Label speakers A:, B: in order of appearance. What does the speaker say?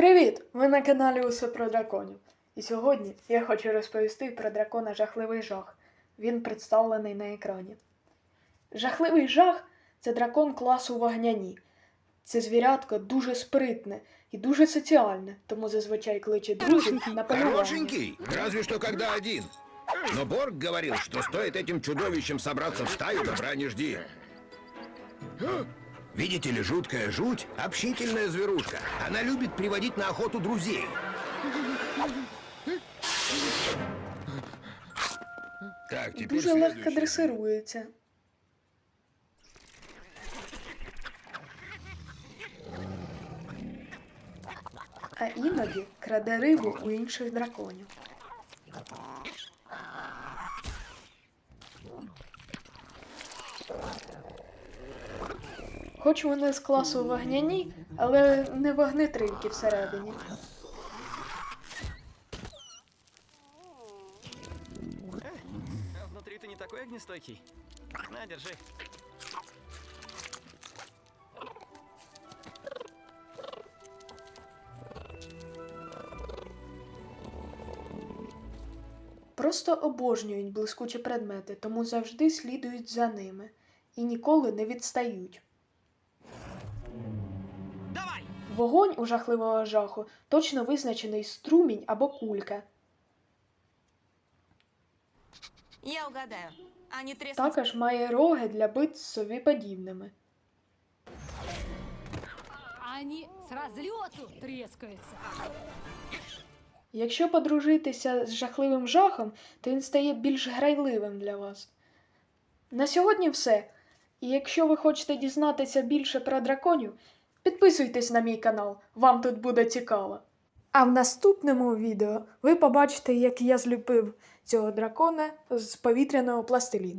A: Привіт! Ви на каналі Усе про драконів. І сьогодні я хочу розповісти про дракона Жахливий жах. Він представлений на екрані. Жахливий жах це дракон класу вогняні. Це звірятко дуже спритне і дуже соціальне, тому зазвичай кличе друзів на полювання.
B: Хорошенький, разве что когда один. Но Борг говорил, что стоит этим чудовищам собраться в стаю, добра не жди. Видите ли, жуткая жуть — общительная зверушка. Она любит приводить на охоту друзей. Так, теперь
A: Дуже легко
B: следующий.
A: дресирується. А іноді краде рибу у інших драконів. Хоч вони з класу вогняні, але не вогнетривки всередині.
C: А внутри ты не такой огнестойкий. На, держи.
A: Просто обожнюють блискучі предмети, тому завжди слідують за ними і ніколи не відстають. Вогонь у жахливого жаху точно визначений струмінь або кулька.
D: Я угадаю. Они треснут.
A: Також має роги для бит з собі подібними.
E: Они с разлету трескаются.
A: Якщо подружитися з жахливим жахом, то він стає більш грайливим для вас. На сьогодні все. І якщо ви хочете дізнатися більше про драконів, підписуйтесь на мій канал, вам тут буде цікаво. А в наступному відео ви побачите, як я зліпив цього дракона з повітряного пластиліну.